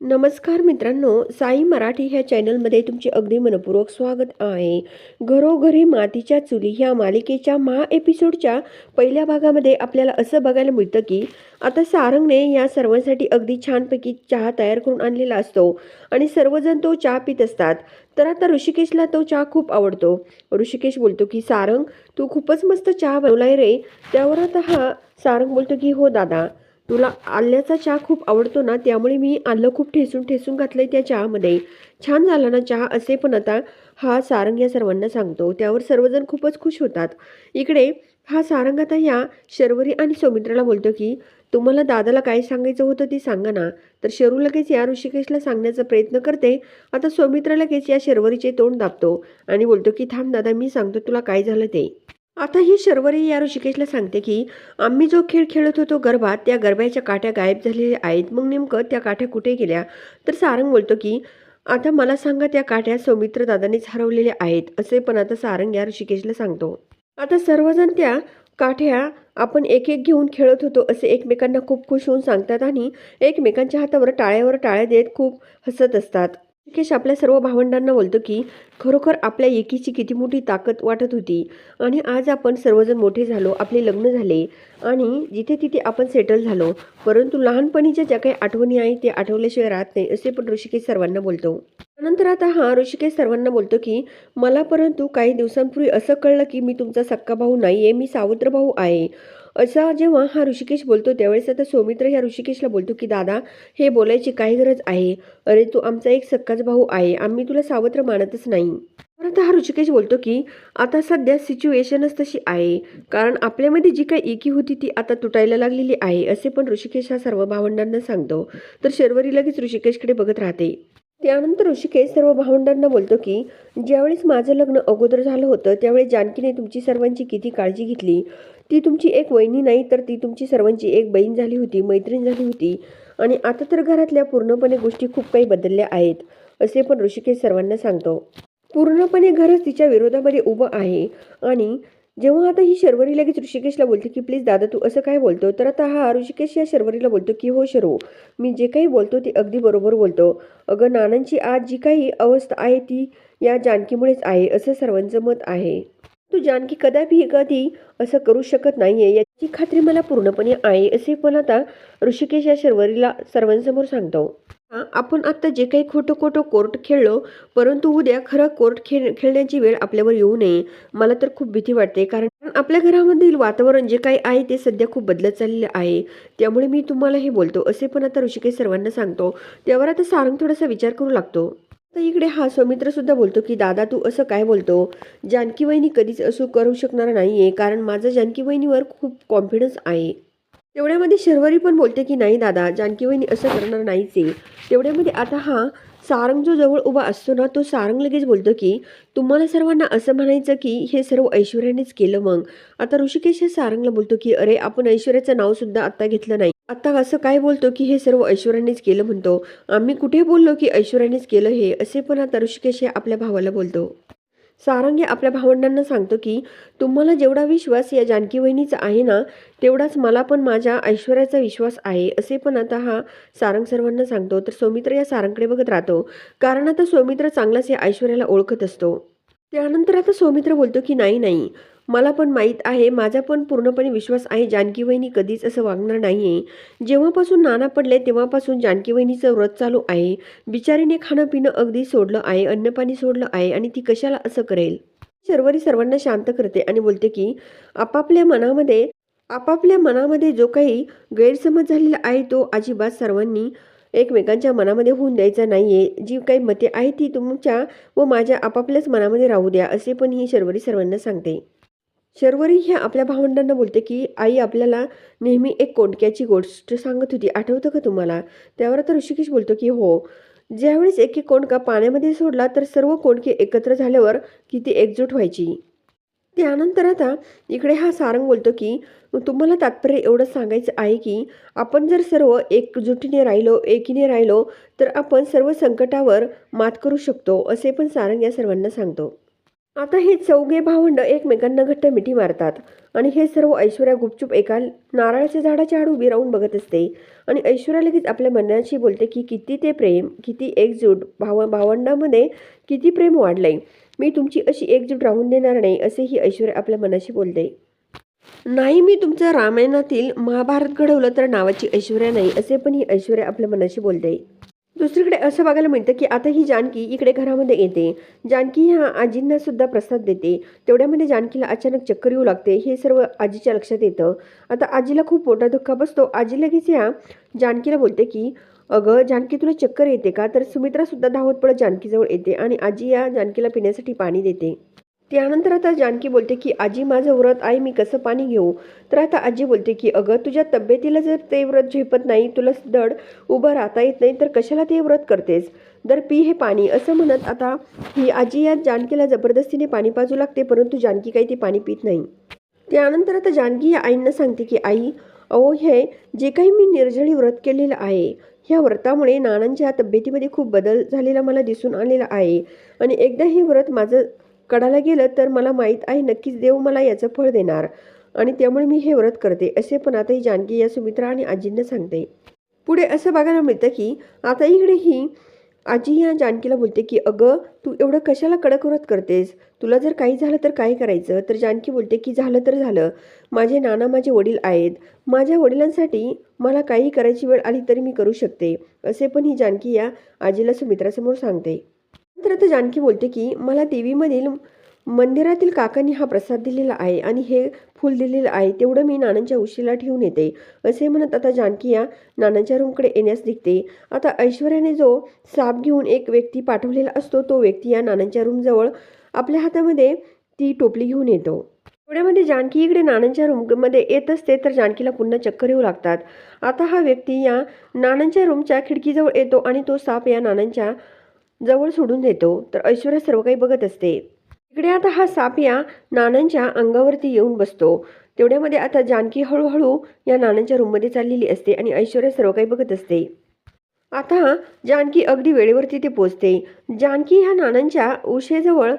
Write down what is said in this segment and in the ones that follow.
नमस्कार मित्रांनो साई मराठी ह्या चॅनलमध्ये तुमचे अगदी मनपूर्वक स्वागत आहे. घरोघरी मातीच्या चुली ह्या मालिकेच्या महा एपिसोडच्या पहिल्या भागामध्ये आपल्याला असं बघायला मिळतं की आता सारंगने या सर्वांसाठी अगदी छानपैकी चहा तयार करून आणलेला असतो आणि सर्वजण तो चहा पित असतात. तर आता ऋषिकेशला तो चहा खूप आवडतो. ऋषिकेश बोलतो की सारंग तू खूपच मस्त चहा बनवलाय रे. त्यावर आता हा सारंग बोलतो की हो दादा. तुला आल्याचा चहा खूप आवडतो ना त्यामुळे मी आलं खूप ठेसून ठेसून घातलं आहे त्या चहामध्ये. छान झाला ना चहा असे पण आता हा सारंग या सर्वांना सांगतो. त्यावर सर्वजण खूपच खुश होतात. इकडे हा सारंग आता या शर्वरी आणि सौमित्राला बोलतो की तुम्हाला दादाला काय सांगायचं होतं ते सांगा ना. तर शरू लगेच या ऋषिकेशला सांगण्याचा प्रयत्न करते. आता सौमित्र लगेच या शर्वरीचे तोंड दाबतो आणि बोलतो की थांब दादा मी सांगतो तुला काय झालं ते. आता ही शर्वरी या ऋषिकेशला सांगते की आम्ही जो खेळ खेळत होतो गरबात त्या गर्भाच्या काठ्या गायब झालेल्या आहेत. मग नेमकं त्या काठ्या कुठे गेल्या? तर सारंग बोलतो की आता मला सांगा त्या काठ्या सौमित्र दादानेच हरवलेल्या आहेत असे पण आता सारंग या ऋषिकेशला सांगतो. आता सर्वजण त्या काठ्या आपण एक एक घेऊन खेळत होतो असे एकमेकांना खूप खुश होऊन सांगतात आणि एकमेकांच्या हातावर टाळ्यावर टाळ्या देत खूप हसत असतात. ऋषिकेश आपल्या सर्व भावंडांना बोलतो की खरोखर आपल्या एकीची किती मोठी ताकद वाटत होती आणि आज आपण सर्वजण मोठे झालो आपले लग्न झाले आणि जिथे तिथे आपण सेटल झालो. परंतु लहानपणीच्या ज्या काही आठवणी आहेत ते आठवल्याशिवाय राहत नाही असे पण ऋषिकेश सर्वांना बोलतो. त्यानंतर आता हा ऋषिकेश सर्वांना बोलतो की मला परंतु काही दिवसांपूर्वी असं कळलं की मी तुमचा सक्का भाऊ नाही आहे मी सावत्र भाऊ आहे. असा जेव्हा हा ऋषिकेश बोलतो त्यावेळेस आता सौमित्र ह्या ऋषिकेशला बोलतो की दादा हे बोलायची काही गरज आहे. अरे तू आमचा एक सक्काच भाऊ आहे. आम्ही तुला सावत्र मानतच नाही. परत हा ऋषिकेश बोलतो की आता सध्या सिच्युएशनच तशी आहे. कारण आपल्यामध्ये जी काही एकी होती ती आता तुटायला लागलेली आहे असे पण ऋषिकेश हा सर्व भावंडांना सांगतो. तर शर्वरी लगेच ऋषिकेशकडे बघत राहते. त्यानंतर ऋषिकेश सर्व भावंडांना बोलतो की ज्यावेळेस माझं लग्न अगोदर झालं होतं त्यावेळेस जानकीने तुमची सर्वांची किती काळजी घेतली? ती तुमची एक वहिनी नाही तर ती तुमची सर्वांची एक बहीण झाली होती मैत्रीण झाली होती. आणि आता तर घरातल्या पूर्णपणे गोष्टी खूप काही बदलल्या आहेत असे पण ऋषिकेश सर्वांना सांगतो. पूर्णपणे घरच तिच्या विरोधामध्ये उभं आहे आणि जेव्हा आता ही शर्वरी लगेच ऋषिकेशला बोलते की प्लीज दादा तू असं काय बोलतो? तर आता हा ऋषिकेश या शर्वरीला बोलतो की हो शर्व मी जे काही बोलतो ते अगदी बरोबर बोलतो. अगं नानांची आज जी काही अवस्था आहे ती या जानकीमुळेच आहे असं सर्वांचं मत आहे. तू जानकी कदापि कधी असं करू शकत नाही आहे याची खात्री मला पूर्णपणे आहे असे पण आता ऋषिकेश या शर्वरीला सर्वांसमोर सांगतो. आपण आता जे काही खोटं खोटं कोर्ट खेळलो परंतु उद्या खरं कोर्ट खेळ खेळण्याची वेळ आपल्यावर येऊ नये. मला तर खूप भीती वाटते कारण आपल्या घरामधील वातावरण जे काही आहे ते सध्या खूप बदलत चाललेलं आहे. त्यामुळे मी तुम्हाला हे बोलतो असे पण आता ऋषिकेश सर्वांना सांगतो. त्यावर आता सारंग थोडासा विचार करू लागतो. तर इकडे हा सौमित्र सुद्धा बोलतो की दादा तू असं काय बोलतो? जानकी वहिनी कधीच असं करू शकणार नाहीये कारण माझं जानकी वहिनीवर खूप कॉन्फिडन्स आहे. तेवढ्यामध्ये शर्वरी पण बोलते की नाही दादा जानकी वहिनी असं करणार नाहीच. आहे तेवढ्यामध्ये आता हा सारंग जो जवळ उभा असतो ना तो सारंग लगेच बोलतो की तुम्हाला सर्वांना असं म्हणायचं की हे सर्व ऐश्वर्यानेच केलं मग. आता ऋषिकेश हे सारंगला बोलतो की अरे आपण ऐश्वर्याचं नावसुद्धा आत्ता घेतलं नाही. आता असं काय बोलतो की हे सर्व ऐश्वर्यानेच केलं म्हणतो? आम्ही कुठे बोललो की ऐश्वर्यानेच केलं हे? असे पण आता ऋषिकेश हे आपल्या भावाला बोलतो. सारंग हे आपल्या भावंडांना सांगतो की तुम्हाला जेवढा विश्वास या जानकी वहिनीचा आहे ना तेवढाच मला पण माझ्या ऐश्वर्याचा विश्वास आहे असे पण आता हा सारंग सर्वांना सांगतो. तर सौमित्र या सारंगकडे बघत राहतो. कारण आता सौमित्र चांगलाच या ऐश्वर्याला ओळखत असतो. त्यानंतर आता सौमित्र बोलतो की नाही नाही. मला पण माहीत आहे माझा पण पूर्णपणे विश्वास आहे जानकी वहिनी कधीच असं वागणार नाही आहे जेव्हापासून नाना पडले तेव्हापासून जानकी वहिनीचं व्रत चालू आहे. बिचारीने खाणं पिणं अगदी सोडलं आहे अन्नपाणी सोडलं आहे आणि ती कशाला असं करेल? शर्वरी सर्वांना शांत करते आणि बोलते की आपापल्या मनामध्ये आपापल्या मनामध्ये जो काही गैरसमज झालेला आहे तो अजिबात सर्वांनी एकमेकांच्या मनामध्ये होऊन द्यायचा नाही आहे जी काही मते आहे ती तुमच्या व माझ्या आपापल्याच मनामध्ये राहू द्या असे पण ही शर्वरी सर्वांना सांगते. शर्वरी ह्या आपल्या भावंडांना बोलते की आई आपल्याला नेहमी एक कोंडक्याची गोष्ट सांगत होती. आठवतं का तुम्हाला? त्यावर आता ऋषिकेश बोलतो की हो. ज्यावेळेस एक एक कोंडका पाण्यामध्ये सोडला तर सर्व कोंडके एकत्र झाल्यावर किती एकजूट व्हायची? त्यानंतर आता इकडे हा सारंग बोलतो की तुम्हाला तात्पर्य एवढं सांगायचं आहे की आपण जर सर्व एकजुटीने राहिलो एकीने राहिलो तर आपण सर्व संकटावर मात करू शकतो असे पण सारंग या सर्वांना सांगतो. आता हे चौघे भावंड एकमेकांना घट्ट मिठी मारतात. आणि हे सर्व ऐश्वर्या गुपचूप एका नारळाच्या झाडाच्या आड उभी राहून बघत असते. आणि ऐश्वर्या लगेच आपल्या मनाशी बोलते की किती ते प्रेम किती एकजूट भाव भावंडामध्ये किती प्रेम वाढलंय. मी तुमची अशी एकजूट राहून देणार नाही असे ही ऐश्वर्या आपल्या मनाशी बोलते. नाही मी तुमचं रामायणातील महाभारत घडवलं तर नावाची ऐश्वर्या नाही असे पण ही ऐश्वर्या आपल्या मनाशी बोलते. दुसरीकडे असं बघायला मिळतं की आता ही जानकी इकडे घरामध्ये येते. जानकी ह्या आजींना सुद्धा प्रसाद देते. तेवढ्यामध्ये जानकीला अचानक चक्कर येऊ लागते. हे सर्व आजीच्या लक्षात येतं. आता आजीला खूप मोठा धक्का बसतो. आजी लगेच या जानकीला बोलते की अगं जानकी तुला चक्कर येते का? तर सुमित्रासुद्धा धावत पडत जानकीजवळ येते आणि आजी या जानकीला पिण्यासाठी पाणी देते. त्यानंतर आता जानकी बोलते की आजी माझं व्रत आहे मी कसं पाणी घेऊ? तर आता आजी बोलते की अगं तुझ्या तब्येतीला जर ते व्रत झेपत नाही तुला दड उभं राहता येत नाही तर कशाला ते व्रत करतेस? दर पी हे पाणी. असं म्हणत आता ही आजी या जानकीला जबरदस्तीने पाणी पाजू लागते परंतु जानकी काही ते पाणी पित नाही. त्यानंतर आता जानकी या आईंना सांगते की आई अहो हे जे काही मी निर्जळी व्रत केलेलं आहे ह्या व्रतामुळे नानांच्या तब्येतीमध्ये खूप बदल झालेला मला दिसून आलेला आहे. आणि एकदा हे व्रत माझं कडाला गेलं तर मला माहीत आहे नक्कीच देव मला याचं फळ देणार. आणि त्यामुळे मी हे व्रत करते असे पण आता ही जानकी या सुमित्रा आणि आजींना सांगते. पुढे असं बघायला मिळतं की आता इकडे ही आजी या जानकीला बोलते की अगं तू एवढं कशाला कडक व्रत करतेस? तुला जर काही झालं तर काय करायचं? तर जानकी बोलते की झालं तर झालं. माझे नाना माझे वडील आहेत. माझ्या वडिलांसाठी मला काही करायची वेळ आली तरी मी करू शकते. असे पण ही जानकी या आजीला सुमित्रासमोर सांगते. नंतर आता जानकी बोलते की मला देवीमधील मंदिरातील काकांनी हा प्रसाद दिलेला आहे आणि हे फूल दिलेलं आहे तेवढं मी नानांच्या उशीला ठेवून येते. असे म्हणत आता जानकी या नानांच्या रूमकडे येण्यास निघते. आता ऐश्वर्याने जो साप घेऊन एक व्यक्ती पाठवलेला असतो तो व्यक्ती या नानांच्या रूमजवळ आपल्या हातामध्ये ती टोपली घेऊन येतो. एवढ्यामध्ये जानकी इकडे नानांच्या रूममध्ये येत असते तर जानकीला पुन्हा चक्कर येऊ लागतात. आता हा व्यक्ती या नानांच्या रूमच्या खिडकीजवळ येतो आणि तो साप या नानांच्या जवळ सोडून देतो. तर ऐश्वर्या सर्व काही बघत असते. इकडे आता हा साप या नानांच्या अंगावरती येऊन बसतो. तेवढ्यामध्ये आता जानकी हळूहळू या नानांच्या रूममध्ये चाललेली असते आणि ऐश्वर्या सर्व काही बघत असते. आता जानकी अगदी वेळेवर तिथे पोचते जानकी ह्या नानांच्या उशेजवळ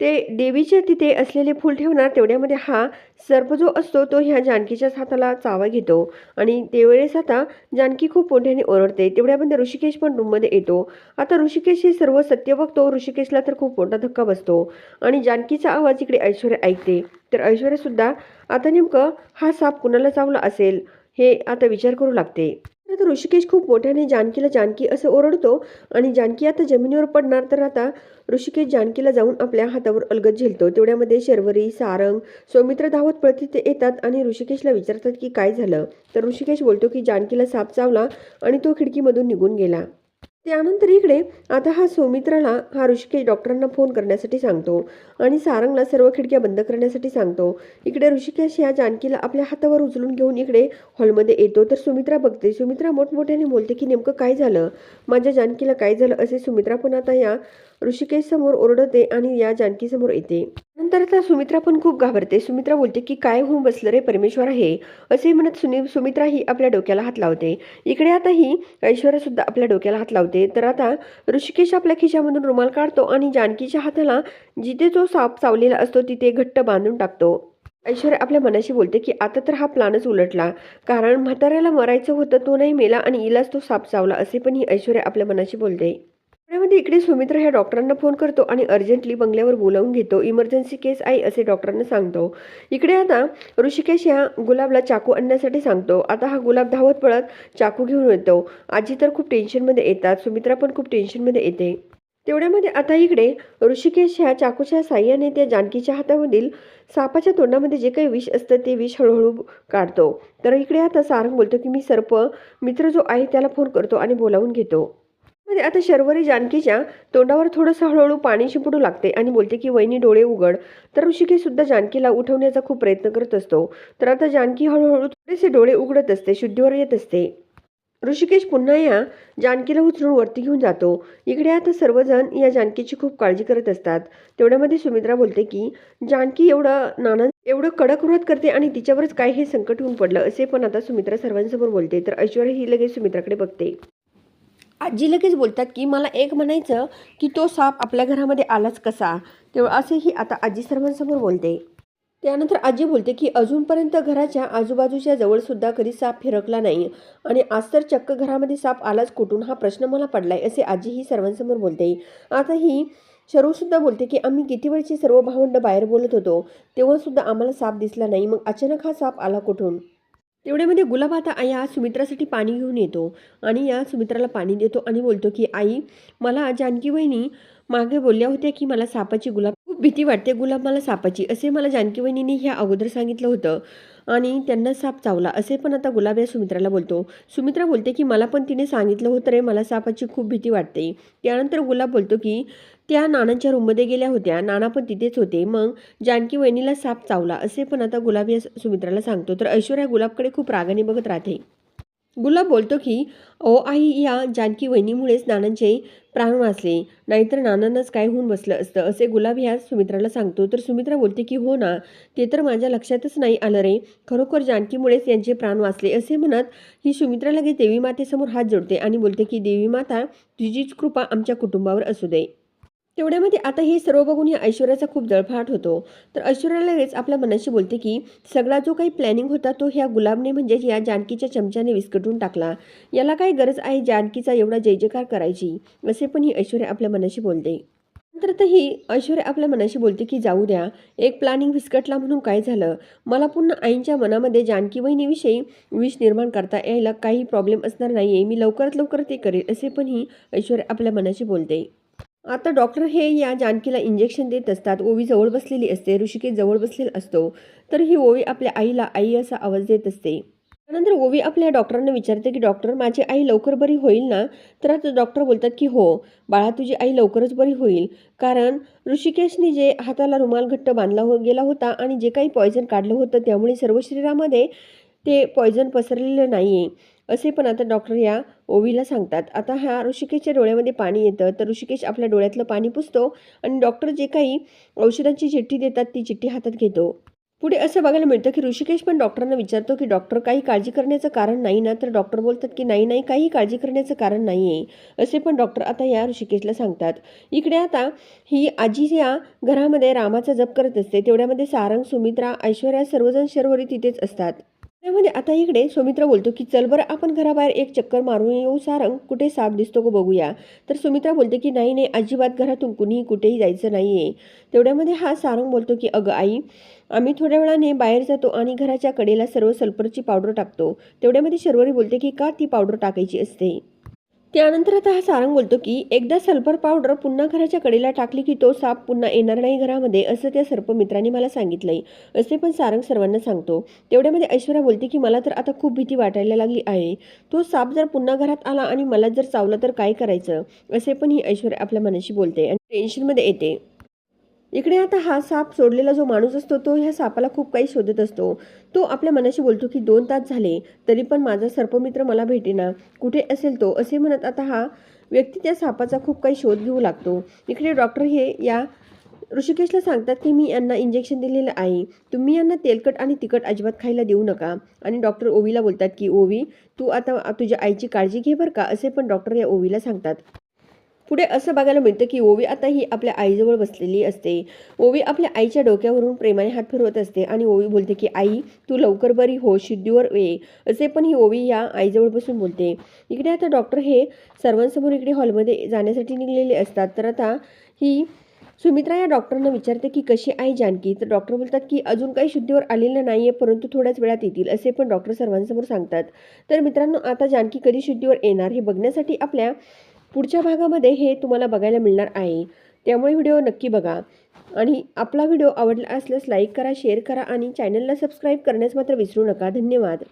ते देवीच्या तिथे असलेले फूल ठेवणार तेवढ्यामध्ये हा सर्प जो असतो तो ह्या जानकीच्याच हाताला चावा घेतो. आणि त्यावेळेस आता जानकी खूप मोठ्याने ओरडते. तेवढ्यामध्ये ऋषिकेश पण रूममध्ये येतो. आता ऋषिकेश हे सर्व सत्य बघतो. ऋषिकेशला तर खूप मोठा धक्का बसतो. आणि जानकीचा आवाज इकडे ऐश्वर्या ऐकते. तर ऐश्वर्यासुद्धा आता नेमकं हा साप कुणाला चावला असेल हे आता विचार करू लागते. तर ऋषिकेश खूप मोठ्याने जानकीला जानकी असं ओरडतो. आणि जानकी आता जमिनीवर पडणार तर आता ऋषिकेश जानकीला जाऊन आपल्या हातावर अलगद झेलतो. तेवढ्यामध्ये शर्वरी सारंग सौमित्र धावत पळत तिथे येतात आणि ऋषिकेशला विचारतात की काय झालं? तर ऋषिकेश बोलतो की जानकीला साप चावला आणि तो खिडकीमधून निघून गेला. त्यानंतर इकडे आता हा सौमित्राला हा ऋषिकेश डॉक्टरांना फोन करण्यासाठी सांगतो आणि सारंगला सर्व खिडक्या बंद करण्यासाठी सांगतो. इकडे ऋषिकेश या जानकीला आपल्या हातावर उचलून घेऊन इकडे हॉलमध्ये येतो. तर सुमित्रा बघते. सुमित्रा मोठमोठ्याने बोलते की नेमकं काय झालं? माझ्या जानकीला काय झालं? असे सुमित्रा पण आता या ऋषिकेश समोर ओरडते आणि या जानकीसमोर येते. नंतर आता सुमित्रा पण खूप घाबरते. सुमित्रा बोलते की काय होऊन बसलं रे? परमेश्वर आहे. असे म्हणत सुनी सुमित्रा ही आपल्या डोक्याला हात लावते. इकडे आता ही ऐश्वर्या सुद्धा आपल्या डोक्याला हात लावते. तर आता ऋषिकेश आपल्या खिशामधून रुमाल काढतो आणि जानकीच्या हाताला जिथे जो साप चावलेला असतो तिथे घट्ट बांधून टाकतो. ऐश्वर्या आपल्या मनाशी बोलते की आता तर हा प्लानच उलटला. कारण म्हाताऱ्याला मरायचं होतं तो नाही मेला आणि इलाच तो साप चावला असे पण ही ऐश्वर्या आपल्या मनाशी बोलते. त्यामध्ये इकडे सुमित्र ह्या डॉक्टरांना फोन करतो आणि अर्जंटली बंगल्यावर बोलावून घेतो. इमर्जन्सी केस आहे असे डॉक्टरांना सांगतो. इकडे आता ऋषिकेश ह्या गुलाबला चाकू आणण्यासाठी सांगतो. आता हा गुलाब धावत पळत चाकू घेऊन येतो. आजी तर खूप टेन्शनमध्ये येतात. सुमित्रा पण खूप टेन्शनमध्ये येते. तेवढ्यामध्ये आता इकडे ऋषिकेश ह्या चाकूच्या साह्याने त्या जानकीच्या हातामधील सापाच्या तोंडामध्ये जे काही विष असतं ते विष हळूहळू काढतो. तर इकडे आता सारंग बोलतो की मी सर्प मित्र जो आहे त्याला फोन करतो आणि बोलावून घेतो. मध्ये आता शर्वरी जानकीच्या तोंडावर थोडंसं हळूहळू पाणी शिंपडू लागते आणि बोलते की वहिनी डोळे उघड. तर ऋषिकेसुद्धा जानकीला उठवण्याचा खूप प्रयत्न करत असतो. तर आता जानकी हळूहळू थोडेसे डोळे उघडत असते शुद्धीवर येत असते. ऋषिकेश पुन्हा या जानकीला उचलून वरती घेऊन जातो. इकडे आता सर्वजण या जानकीची खूप काळजी करत असतात. तेवढ्यामध्ये सुमित्रा बोलते की जानकी एवढं नाना एवढं कडक व्रत करते आणि तिच्यावरच काय हे संकट होऊन पडलं असे पण आता सुमित्रा सर्वांसमोर बोलते. तर ऐश्वर्या ही लगेच सुमित्राकडे बघते. आजी लगेच बोलतात की मला एक म्हणायचं की तो साप आपल्या घरामध्ये आलाच कसा? तेव्हा असेही आता आजी सर्वांसमोर बोलते. त्यानंतर आजी बोलते की अजूनपर्यंत घराच्या आजूबाजूच्या जवळसुद्धा कधी साप फिरकला नाही आणि आज तर चक्क घरामध्ये साप आलाच कुठून हा प्रश्न मला पडलाय असे आजीही सर्वांसमोर बोलते. आता ही शरूसुद्धा बोलते की आम्ही किती वेळची सर्व भावंड बाहेर बोलत होतो तेव्हासुद्धा आम्हाला साप दिसला नाही मग अचानक हा साप आला कुठून? तेवढ्यामध्ये गुलाब आता या सुमित्रासाठी पाणी घेऊन येतो आणि या सुमित्राला पाणी देतो आणि बोलतो की आई मला जानकी वहिनी मागे बोलल्या होत्या की मला सापाची गुलाब खूप भीती वाटते गुलाब मला सापाची असे मला जानकी वहिनीने ह्या अगोदर सांगितलं होतं. आणि त्यांना साप चावला. असे पण आता गुलाब या सुमित्राला बोलतो. सुमित्रा बोलते की मला पण तिने सांगितलं होतं रे मला सापाची खूप भीती वाटते. त्यानंतर गुलाब बोलतो की त्या नानांच्या रूममध्ये गेल्या होत्या. नाना पण तिथेच होते. मग जानकी वहिनीला साप चावला. असे पण आता गुलाब या सुमित्राला सांगतो. तर ऐश्वर्या गुलाबकडे खूप रागाने बघत राहते. गुलाब बोलतो की ओ आई या जानकी वहिनीमुळेच नानांचे प्राण वाचले. नाहीतर नानांनाच काय होऊन बसलं असतं? असे गुलाब ह्या सुमित्राला सांगतो. तर सुमित्रा बोलते की हो ना ते तर माझ्या लक्षातच नाही आलं रे. खरोखर जानकीमुळेच यांचे प्राण वाचले. असे म्हणत ही सुमित्रा लगेच देवी मातेसमोर हात जोडते आणि बोलते की देवी माता तुझीच कृपा आमच्या कुटुंबावर असू दे. तेवढ्यामध्ये आता हे सर्व बघून या ऐश्वर्याचा खूप जळफाट होतो. तर ऐश्वर्या लगेच आपल्या मनाशी बोलते की सगळा जो काही प्लॅनिंग होता तो ह्या गुलाबने म्हणजेच या जानकीच्या चमच्याने विस्कटून टाकला. याला काय गरज आहे जानकीचा एवढा जय जयकार करायची? असे पण ही ऐश्वर्या आपल्या मनाशी बोलते. नंतर तर ही ऐश्वर्या आपल्या मनाशी बोलते की जाऊ द्या. एक प्लॅनिंग विस्कटला म्हणून काय झालं? मला पुन्हा आईंच्या मनामध्ये जानकी वहिनीविषयी विष निर्माण करता यायला काही प्रॉब्लेम असणार नाही आहे मी लवकरात लवकर ते करेल. असे पण ही ऐश्वर्या आपल्या मनाशी बोलते. आता डॉक्टर हे या जानकीला इंजेक्शन देत असतात. ओवी जवळ बसलेली असते. ऋषिकेश जवळ बसलेला असतो. तर ही ओवी आपल्या आईला आई असा आवाज देत असते. त्यानंतर ओवी आपल्या डॉक्टरांना विचारते की डॉक्टर माझी आई लवकर बरी होईल ना? तर आता डॉक्टर बोलतात की हो बाळा तुझी आई लवकरच बरी होईल. कारण ऋषिकेशने जे हाताला रुमाल घट्ट बांधला हो गेला होता आणि जे काही पॉयझन काढलं होतं त्यामुळे सर्व शरीरामध्ये ते पॉयझन पसरलेलं नाही आहे असे पण आता डॉक्टर या ओवीला सांगतात आता ह्या ऋषिकेशच्या डोळ्यामध्ये पाणी येतं तर ऋषिकेश आपल्या डोळ्यातलं पाणी पुसतो आणि डॉक्टर जे काही औषधांची चिठ्ठी देतात ती चिठ्ठी हातात घेतो. पुढे असं बघायला मिळतं की ऋषिकेश पण डॉक्टरांना विचारतो की डॉक्टर काही काळजी करण्याचं कारण नाही ना? तर डॉक्टर बोलतात की नाही नाही काही काळजी करण्याचं कारण नाही आहे असे पण डॉक्टर आता या ऋषिकेशला सांगतात. इकडे आता ही आजी या घरामध्ये रामाचा जप करत असते. तेवढ्यामध्ये सारंग सुमित्रा ऐश्वर्या सर्वजण शर्वरी तिथेच असतात. त्यामध्ये म्हणजे आता इकडे सुमित्रा बोलतो की चल बरं आपण घराबाहेर एक चक्कर मारून येऊ सारंग. कुठे साप दिसतो को बघूया. तर सुमित्रा बोलते की नाही नाही अजिबात घरातून कुणीही कुठेही जायचं नाही आहे तेवढ्यामध्ये हा सारंग बोलतो की अगं आई आम्ही थोड्या वेळाने बाहेर जातो आणि घराच्या कडेला सर्व सल्फरची पावडर टाकतो. तेवढ्यामध्ये शर्वरी बोलते की का ती पावडर टाकायची असते? त्यानंतर आता हा सारंग बोलतो की एकदा सल्फर पावडर पुन्हा घराच्या कडेला टाकली की तो साप पुन्हा येणार नाही घरामध्ये असं त्या सर्पमित्रांनी मला सांगितलंय. असे पण सारंग सर्वांना सांगतो. तेवढ्यामध्ये ऐश्वर्या बोलते की मला तर आता खूप भीती वाटायला लागली आहे. तो साप जर पुन्हा घरात आला आणि मला जर चावला तर काय करायचं? असे पण ही ऐश्वर्या आपल्या मनाशी बोलते आणि टेन्शनमध्ये येते. इकडे आता हा साप सोडलेला जो माणूस असतो तो ह्या सापाला खूप काही शोधत असतो. तो आपल्या मनाशी बोलतो की दोन तास झाले तरी पण माझा सर्पमित्र मला भेटेना. कुठे असेल तो? असे म्हणत आता हा व्यक्ती त्या सापाचा खूप काही शोध घेऊ लागतो. इकडे डॉक्टर हे या ऋषिकेशला सांगतात की मी यांना इंजेक्शन दिलेलं आहे. तुम्ही यांना तेलकट आणि तिखट अजिबात खायला देऊ नका. आणि डॉक्टर ओवीला बोलतात की ओवी तू आता तुझ्या आईची काळजी घे बरं का? असे पण डॉक्टर या ओवीला सांगतात. पुढे असं बघायला मिळतं की ओवी आता ही आपल्या आईजवळ बसलेली असते. ओवी आपल्या आईच्या डोक्यावरून प्रेमाने हात फिरवत असते आणि ओवी बोलते की आई तू लवकर बरी हो शुद्धीवर ये. असे पण ही ओवी या आईजवळ बसून बोलते. इकडे आता डॉक्टर हे सर्वांसमोर इकडे हॉलमध्ये जाण्यासाठी निघलेले असतात. तर आता ही सुमित्रा या डॉक्टरांना विचारते की कशी आहे जानकी? तर डॉक्टर बोलतात की अजून काही शुद्धीवर आलेलं नाही आहे परंतु थोड्याच वेळात येतील. असे पण डॉक्टर सर्वांसमोर सांगतात. तर मित्रांनो आता जानकी कधी शुद्धीवर येणार हे बघण्यासाठी आपल्या पुढच्या भागामध्ये हे तुम्हाला बघायला मिळणार आहे. त्यामुळे व्हिडिओ नक्की बघा. आणि आपला व्हिडिओ आवडला असल्यास लाईक करा शेअर करा आणि चॅनलला सबस्क्राईब करण्यास मात्र विसरू नका. धन्यवाद.